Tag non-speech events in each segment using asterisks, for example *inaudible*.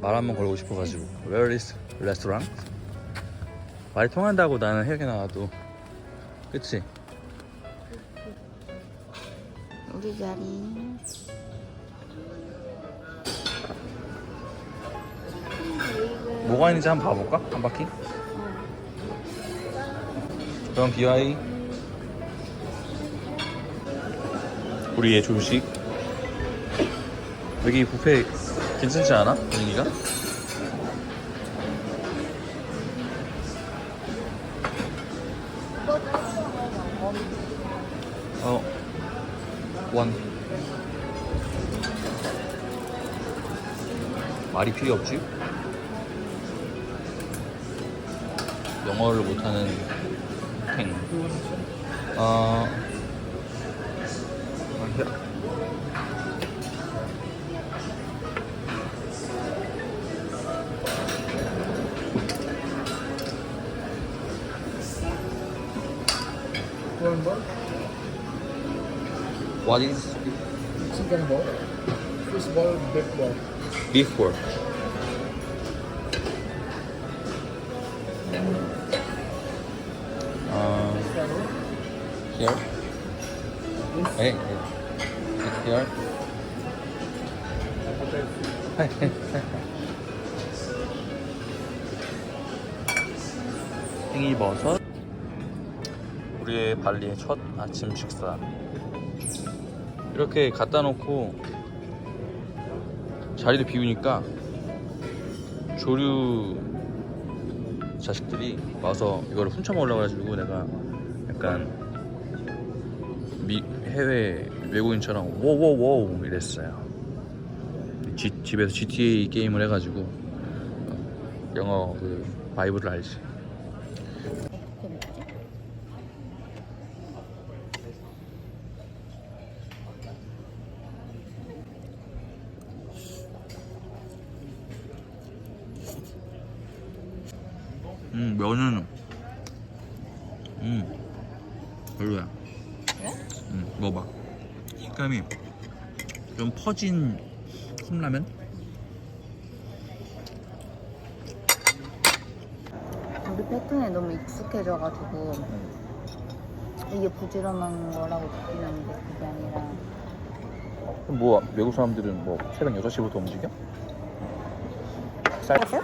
말 한번 걸고 싶어가지고 Where is restaurant? 말이 통한다고 나는 해외 나와도 그치? 우리 자리. 뭐가 있는지 한번 봐볼까? 한 바퀴? 그럼 BI 우리의 조식 여기 뷔페 괜찮지 않아? 분위기가? 어, 원. 말이 필요 없지? 영어를 못하는 탱. 어. Corn ball, What is chicken ball, fish ball, beef ball. beef pork? 어, here. Hey, here. *laughs* 팽이버섯. 우리의 발리의 첫 아침 식사. 이렇게 갖다 놓고 자리를 비우니까 조류 자식들이 와서 이거를 훔쳐 먹으려가지고 내가 약간 미, 해외 외국인처럼 워워워 이랬어요. 지- 집에서 GTA 게임을 해가지고 어, 영어 그 바이브를 알지. 어떻게 먹지? 음 면은 음 별로야. 그래? 음 먹어봐. 식감이 좀 퍼진 컵라면? 우리 패턴에 너무 익숙해져가지고 이게 부지런한 거라고 느끼는데 그게 아니라 뭐 외국 사람들은 뭐 새벽 6시부터 움직여? 쌀응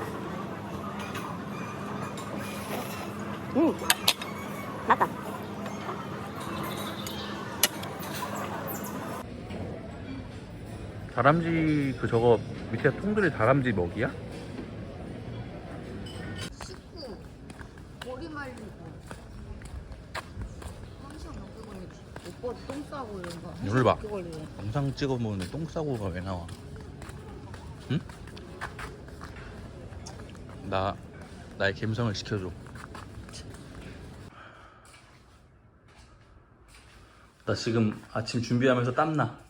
다람쥐 그 저거 밑에 통들이 다람쥐 먹이야? 식구 머리 말리고 항상 먹고 걸리지 오빠 똥 싸고 이런 거 이걸 봐. 먹고 걸리네 영상 찍어 먹는데 똥 싸고가 왜 나와? 응? 나 나의 감성을 지켜줘. 나 지금 아침 준비하면서 땀 나.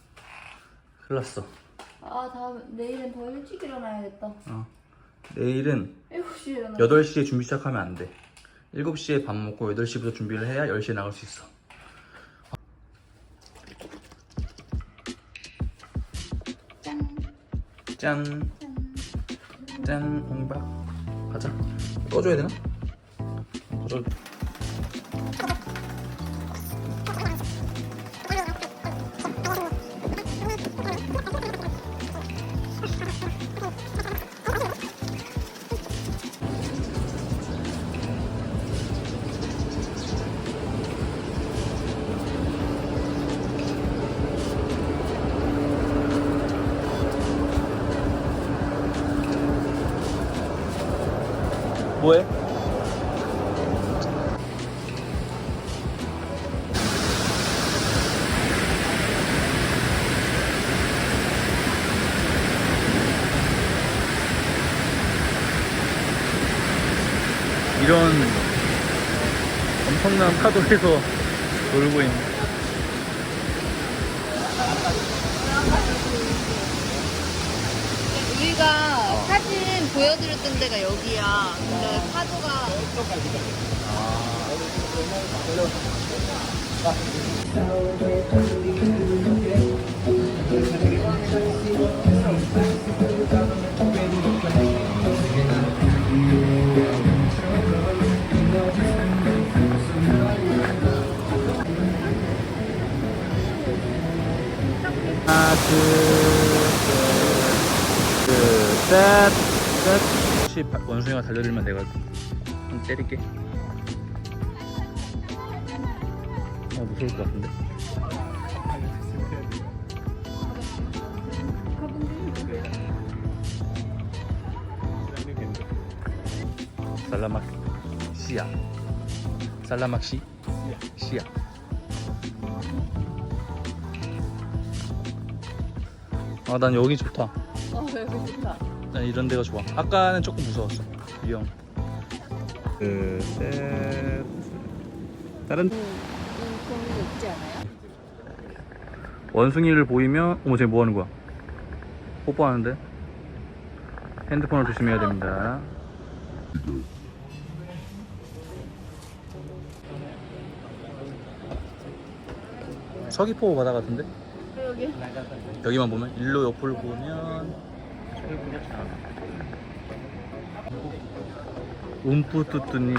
큰일 났어. 아 다음 내일은 더 일찍 일어나야겠다 어. 내일은 7시에 일어나 8시에 준비 시작하면 안 돼. 7시에 밥 먹고 8시부터 준비를 해야 10시에 나갈 수 있어. 짠 짠. 짠. 홍박. 가자. 꺼줘야 되나? 꺼줘. 뭐해? 이런 엄청난 파도에서 놀고 있는 우리가 사진 보여드렸던 데가 여기야. 근데 파도가 하나, 둘, 셋. 셋. 혹시 바- 원숭이가 달려들면 내가 한 때릴게. 어, 무서울 것 같은데? 살라막 시야. 살라막 시? 시야. 아, 난 여기 좋다. 어 여기 좋다. 난 이런 데가 좋아. 아까는 조금 무서웠어. 위험. 그, 셋. 다른 그런 거 있지 않아요? 원숭이를 보이면 어머 쟤 뭐 하는 거야? 뽀뽀하는데? 핸드폰을 조심해야 됩니다. 서귀포 바다 같은데? 여기. 여기만 보면 일로 옆을 보면 움뿌뚜뚜님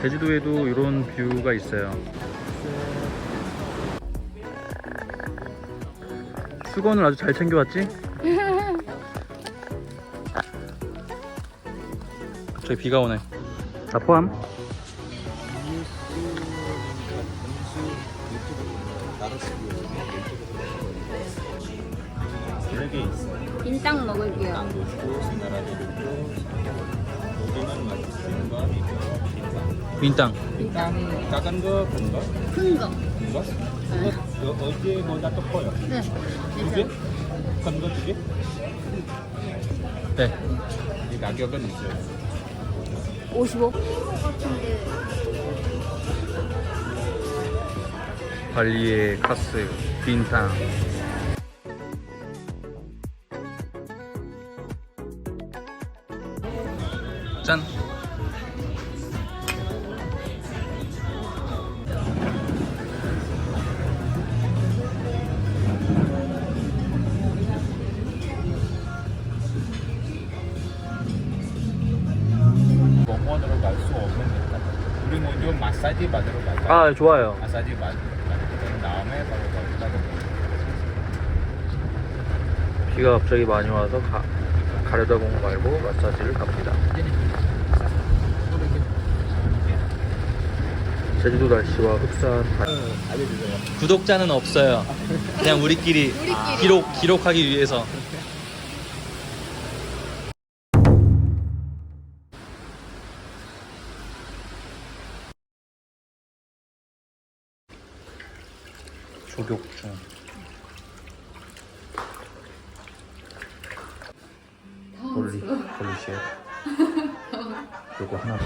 제주도에도 이런 뷰가 있어요. 수건을 아주 잘 챙겨왔지? *laughs* 갑자기 비가 오네. 다 포함? 여기 있어요. 빈땅 먹을게요. 땅도 있고 신나라도 있고 여기는 맛있는 거 이거 빈장. 빈땅. 빈장 작은 거, 큰 거, 큰 거. 큰 거. 이거 어- 어제보다 더 커요. 네. 두 개? 큰거 두 개? 네. 이 가격은 있어요. 55? 발리의 카스 빈탕. 짠. 병원으로 갈 수 없는 데다. 우리 먼저 마사지 받으러 갈까요? 아 좋아요. 마사지 받, 받은 다음에 바로 거기다 비가 갑자기 많이 와서 가, 가려다 공 말고 마사지를 갑니다. 제주도 날씨와 흡사한. 구독자는 없어요. 그냥 우리끼리, 우리끼리. 기록 기록하기 위해서. 홀리 홀리쉣. *laughs* 요거 하나 더.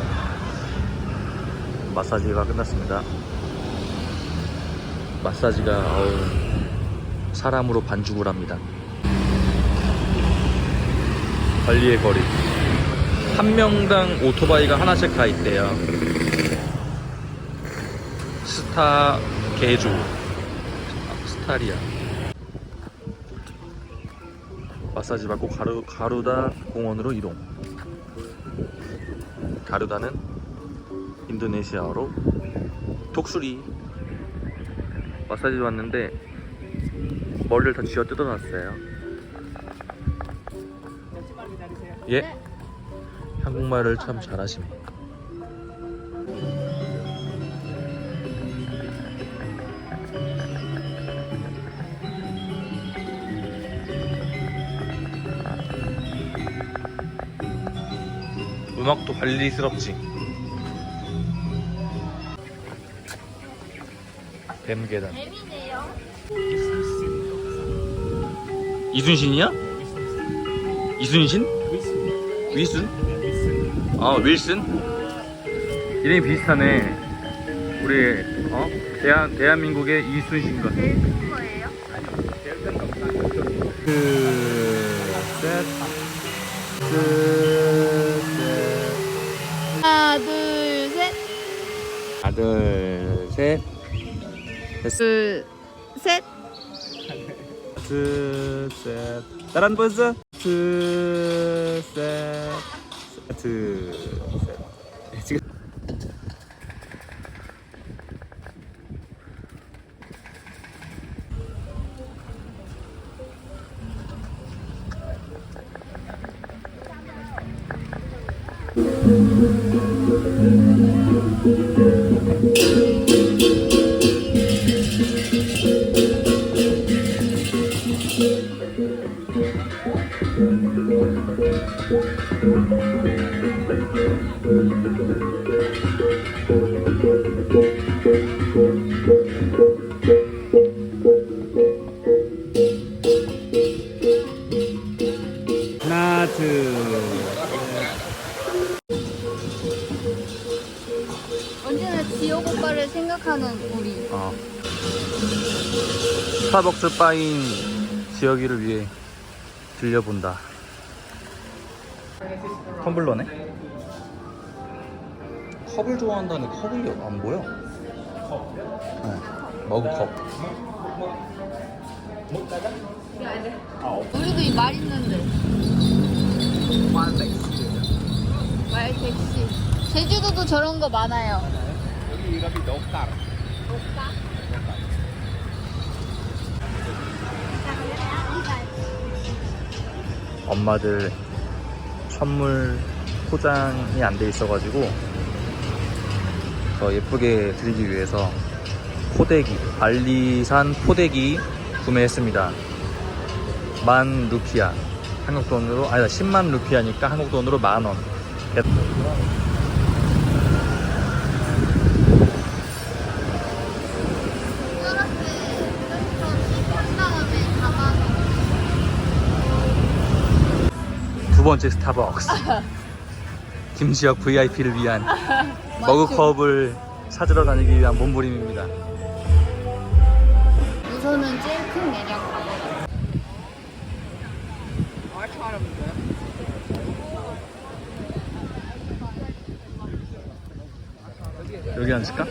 마사지가 끝났습니다. 마사지가 어우, 사람으로 반죽을 합니다. 발리의 거리. 한 명당 오토바이가 하나씩 가 있대요. 스타 개주. 스타리아. 마사지 받고 가루, 가루다 공원으로 이동. 가루다는 인도네시아어로 독수리. 마사지 왔는데 머리를 다 쥐어 뜯어놨어요. 예? 한국말을 참 잘하시네. 음악도 발리스럽지. 뱀 계단. 재미네요. 이순신이야? 이순신? 위순? 아 윌슨? 이름이 비슷하네. 우리 어 대한 대한민국의 이순신과. 제 하나, 둘, 셋. 하나 둘 셋. 둘, 셋. 둘 셋. 다른 포즈? 둘 셋. 둘 지옥 오빠를 생각하는 우리. 어. 스타벅스 바인 지혁이를 위해 들려본다. 텀블러네? 컵을 좋아한다는 컵이 안 보여. 컵? 네. 머그컵. 우리도 이 말 있는데. 말 택시. 제주도도 저런 거 많아요. 여기 이름이 녹달. 엄마들 선물 포장이 안 돼 있어가지고 더 예쁘게 드리기 위해서 포대기 알리산 포대기 구매했습니다. 만 루피아 한국 돈으로 아니다 10만 루피아니까 한국 돈으로 만 원. 번째 스타벅스 *laughs* 김지혁 VIP를 위한 *laughs* 머그컵을 찾으러 다니기 위한 몸부림입니다. 우선은 제일 큰 매력. 여기 앉을까?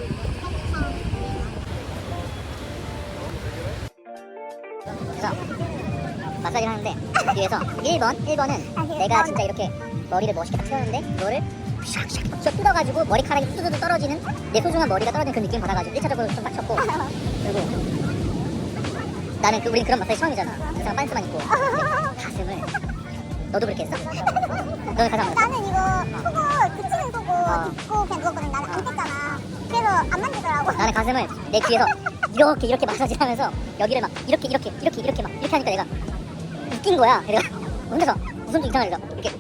그래서 마사지를 하는데 뒤에서 1번, 1번은 내가 진짜 이렇게 머리를 멋있게 딱 세웠는데 이거를 샥샥 뜯어가지고 머리카락이 뚜두두 떨어지는 내 소중한 머리가 떨어지는 그 느낌 받아가지고 1차적으로 좀 빡쳤고 그리고 나는 그, 우린 그런 마사지 처음이잖아. 항상 빤스만 입고 근데 가슴을 너도 그렇게 했어? 너는 했어? 나는 이거 속옷 붙이는 속옷 입고 그냥 누웠거든. 나는 안 뺐잖아. 그래서 안 만지더라고. 나는 가슴을 내 뒤에서 *laughs* 이렇게 이렇게 마사지를 하면서 여기를 막 이렇게 이렇게 이렇게 이렇게 막 이렇게 하니까 내가 웃긴 거야. 그래가 혼자서 웃음 좀 이상하게 이렇게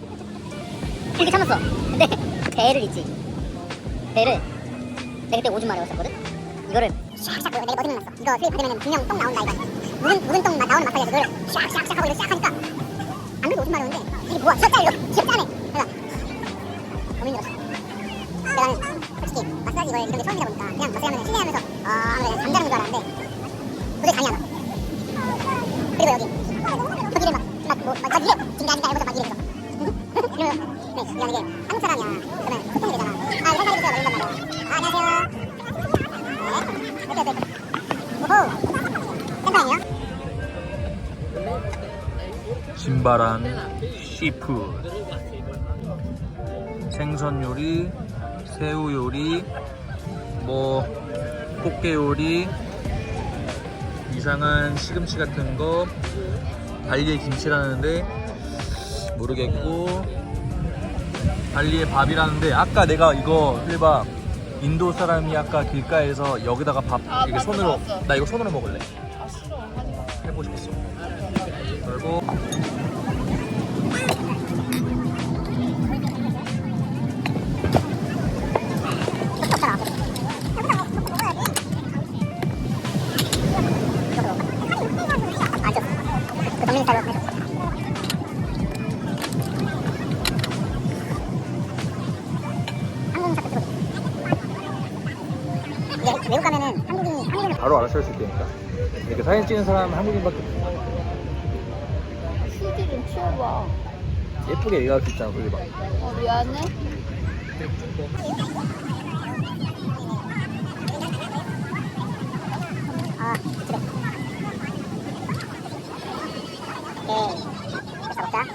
이렇게 참았어. 근데 배를 있지. 배를 내가 그때 오줌 마려웠었거든. 이거를 샥샥 내가 뭐 생각났어 이거 수입 받으면 분명 똥 나온다 이거 묵은, 묵은 똥 나- 나오는 마사지야 그거를 샥샥샥 하고 이렇게 샥 하니까 안 그래도 오줌 마려운데 이게 뭐야 진짜 이거 그래서 너무 힘들었어 내가 솔직히 마사지 이거 이런 게 처음이다 보니까 그냥 마사지 하면 실내하면서 아 잠자는 줄 알았는데 도저히 잠이 안 와. 그리고 여기 신바람 시푸 생선 요리, 새우 요리, 뭐 꽃게 요리, 이상한 시금치 같은 거, 발리의 김치라는데 모르겠고 발리의 밥이라는데 아까 내가 이거 해봐 인도 사람이 아까 길가에서 여기다가 밥 아, 이게 밥 손으로. 나 이거 손으로 먹을래 아. 해보고 싶었어 바로 알아챌 수 있다니까 이렇게 사진 찍는 사람 한국인밖에 없어. 휴지 좀 치워봐. 예쁘게 얘기할 수 있잖아 솔리 봐 어 미안해. 아, 그래. 오케이. 잡았다.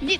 你